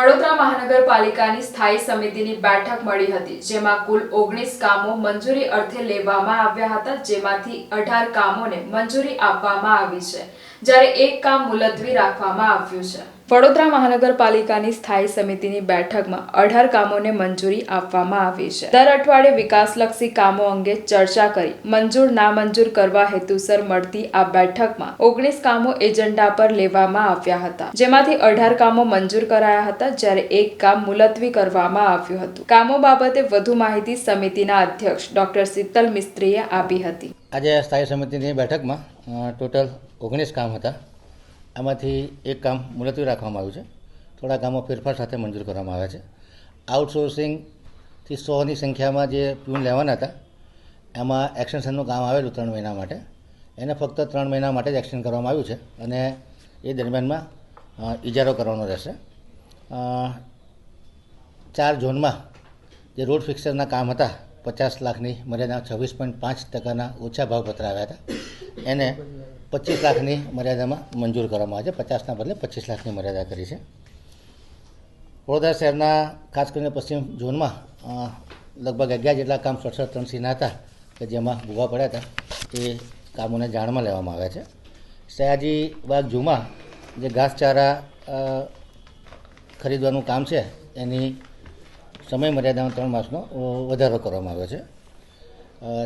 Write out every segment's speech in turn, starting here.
મહાનગરપાલિકાની સ્થાયી સમિતિની બેઠક મળી હતી, જેમાં કુલ ઓગણીસ કામો મંજૂરી અર્થે લેવામાં આવ્યા હતા, જેમાંથી અઢાર કામોને મંજૂરી આપવામાં આવી છે, જ્યારે એક કામ મુલતવી રાખવામાં આવ્યું છે. વડોદરા મહાનગરપાલિકાની સ્થાયી સમિતિની બેઠકમાં અઢાર કામોને મંજૂરી આપવામાં આવી છે. દર અઠવાડિયે વિકાસલક્ષી કામો અંગે ચર્ચા કરી મંજૂર નામંજૂર કરવા હેતુસર મળતી આ બેઠકમાં ઓગણીસ કામો એજન્ડા પર લેવામાં આવ્યા હતા. જેમાંથી અઢાર કામો મંજૂર કરાયા હતા, જ્યારે એક કામ મુલતવી કરવામાં આવ્યું હતું. કામો બાબતે વધુ માહિતી સમિતિના અધ્યક્ષ ડોક્ટર શીતલ મિસ્ત્રીએ આપી હતી. આજે સ્થાયી સમિતિની બેઠકમાં ટોટલ ઓગણીસ કામ હતા. આમાંથી એક કામ મુલતવી રાખવામાં આવ્યું છે. થોડા કામો ફેરફાર સાથે મંજૂર કરવામાં આવ્યા છે. આઉટસોર્સિંગથી સોની સંખ્યામાં જે પ્યુન લેવાના હતા, એમાં એક્સટેન્શનનું કામ આવેલું ત્રણ મહિના માટે. એને ફક્ત ત્રણ મહિના માટે જ એક્સટેન્ડ કરવામાં આવ્યું છે અને એ દરમિયાનમાં ઇજારો કરવાનો રહેશે. ચાર ઝોનમાં જે રોડ ફિક્સરના કામ હતા, પચાસ લાખની મર્યાદા છવ્વીસ પોઈન્ટ પાંચ ટકાના ઓછા ભાવ પત્ર આવ્યા હતા. એને પચીસ લાખની મર્યાદામાં મંજૂર કરવામાં આવે છે. પચાસના બદલે પચીસ લાખની મર્યાદા કરી છે. વડોદરા શહેરના, ખાસ કરીને પશ્ચિમ ઝોનમાં લગભગ અગિયાર જેટલા કામ સડસઠ ત્રણ સીના હતા કે જેમાં ભૂગા પડ્યા હતા એ કામોને જાણમાં લેવામાં આવ્યા છે. સયાજી બાગ ઝૂમાં જે ઘાસચારા ખરીદવાનું કામ છે, એની સમય મર્યાદામાં ત્રણ માસનો વધારો કરવામાં આવ્યો છે.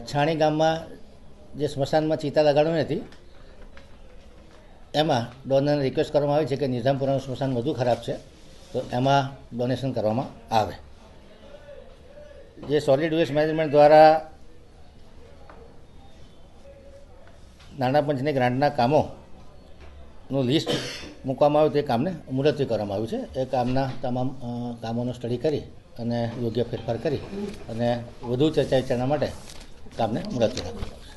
છાણી ગામમાં જે સ્મશાનમાં ચિતા લગાડવાની હતી એમાં ડોનરને રિક્વેસ્ટ કરવામાં આવી છે કે નિઝામપુરાનું સ્મશાન વધુ ખરાબ છે, તો એમાં ડોનેશન કરવામાં આવે. જે સોલિડ વેસ્ટ મેનેજમેન્ટ દ્વારા નાણાં પંચની ગ્રાન્ટના કામોનું લિસ્ટ મૂકવામાં આવ્યું તે કામને મુલતવી કરવામાં આવ્યું છે. એ કામના તમામ કામોનો સ્ટડી કરી અને યોગ્ય ફેરફાર કરી અને વધુ ચર્ચા વિચારણા માટે કામને મુલતવી રાખ્યું